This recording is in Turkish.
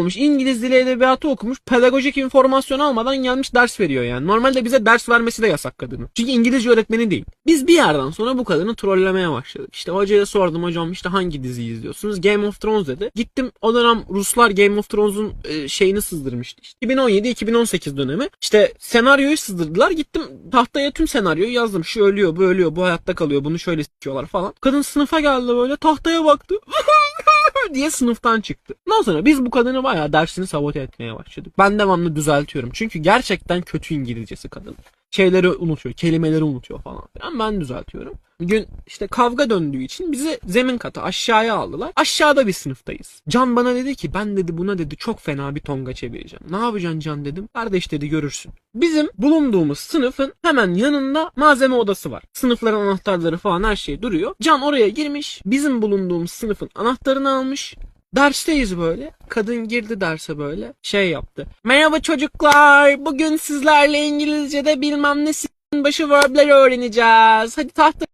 olmuş. İngiliz dili edebiyatı okumuş. Pedagojik informasyon almadan gelmiş ders veriyor yani. Normalde bize ders vermesi de yasak kadının. Çünkü İngilizce öğretmeni değil. Biz bir yerden sonra bu kadını trollemeye başladık. İşte hocaya sordum hocam işte hangi diziyi izliyorsunuz? Game of Thrones dedi. Gittim o dönem Ruslar Game of Thrones'un e, şeyini sızdırmıştı. İşte 2017-2018 dönemi. İşte senaryoyu sızdırdılar. Gittim tahtaya tüm senaryoyu yazdım. Şu ölüyor, bu ölüyor, bu hayatta kalıyor, bunu şöyle sikiyorlar falan. Kadın sınıfa geldi böyle tahtaya baktı. diye sınıftan çıktı. Ondan sonra biz bu kadını bayağı dersini sabote etmeye başladık. Ben devamlı düzeltiyorum. Çünkü gerçekten kötü İngilizcesi kadın. Şeyleri unutuyor, kelimeleri unutuyor falan. filan. Ben düzeltiyorum. Bir gün işte kavga döndüğü için bizi zemin kata aşağıya aldılar. Aşağıda bir sınıftayız. Can bana dedi ki ben dedi buna dedi çok fena bir tonga çevireceğim. Ne yapacaksın Can dedim. Kardeş dedi görürsün. Bizim bulunduğumuz sınıfın hemen yanında malzeme odası var. Sınıfların anahtarları falan her şey duruyor. Can oraya girmiş. Bizim bulunduğumuz sınıfın anahtarını almış. Dersteyiz böyle. Kadın girdi derse böyle. Şey yaptı. Merhaba çocuklar. Bugün sizlerle İngilizce'de bilmem ne s**in başı verbleri öğreneceğiz. Hadi tahta